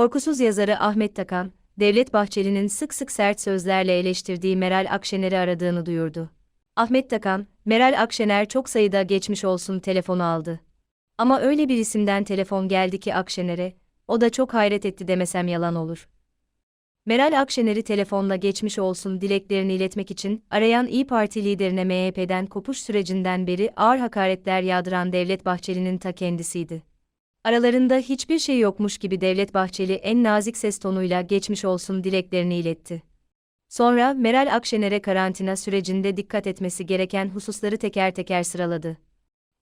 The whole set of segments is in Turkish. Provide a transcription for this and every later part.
Korkusuz yazarı Ahmet Takan, Devlet Bahçeli'nin sık sık sert sözlerle eleştirdiği Meral Akşener'i aradığını duyurdu. Ahmet Takan, Meral Akşener çok sayıda geçmiş olsun telefonu aldı. Ama öyle bir isimden telefon geldi ki Akşener'e, o da çok hayret etti demesem yalan olur. Meral Akşener'i telefonla geçmiş olsun dileklerini iletmek için arayan İyi Parti liderine MHP'den kopuş sürecinden beri ağır hakaretler yağdıran Devlet Bahçeli'nin ta kendisiydi. Aralarında hiçbir şey yokmuş gibi Devlet Bahçeli en nazik ses tonuyla geçmiş olsun dileklerini iletti. Sonra Meral Akşener'e karantina sürecinde dikkat etmesi gereken hususları teker teker sıraladı.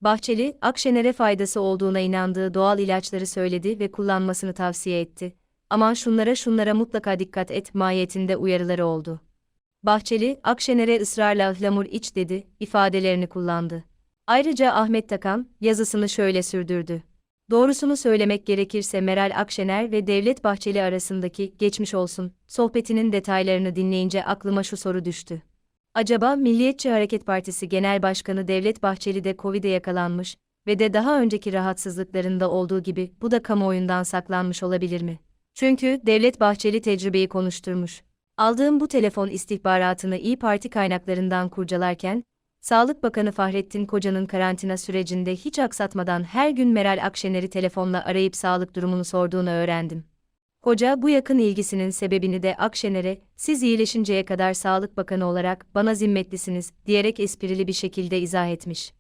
Bahçeli, Akşener'e faydası olduğuna inandığı doğal ilaçları söyledi ve kullanmasını tavsiye etti. Aman şunlara şunlara mutlaka dikkat et mahiyetinde uyarıları oldu. Bahçeli, Akşener'e ısrarla ıhlamur iç dedi, ifadelerini kullandı. Ayrıca Ahmet Takan, yazısını şöyle sürdürdü. Doğrusunu söylemek gerekirse Meral Akşener ve Devlet Bahçeli arasındaki geçmiş olsun sohbetinin detaylarını dinleyince aklıma şu soru düştü. Acaba Milliyetçi Hareket Partisi Genel Başkanı Devlet Bahçeli de Covid'e yakalanmış ve de daha önceki rahatsızlıklarında olduğu gibi bu da kamuoyundan saklanmış olabilir mi? Çünkü Devlet Bahçeli tecrübeyi konuşturmuş. Aldığım bu telefon istihbaratını İyi Parti kaynaklarından kurcalarken, Sağlık Bakanı Fahrettin Koca'nın karantina sürecinde hiç aksatmadan her gün Meral Akşener'i telefonla arayıp sağlık durumunu sorduğunu öğrendim. Koca bu yakın ilgisinin sebebini de Akşener'e, siz iyileşinceye kadar Sağlık Bakanı olarak bana zimmetlisiniz, diyerek esprili bir şekilde izah etmiş.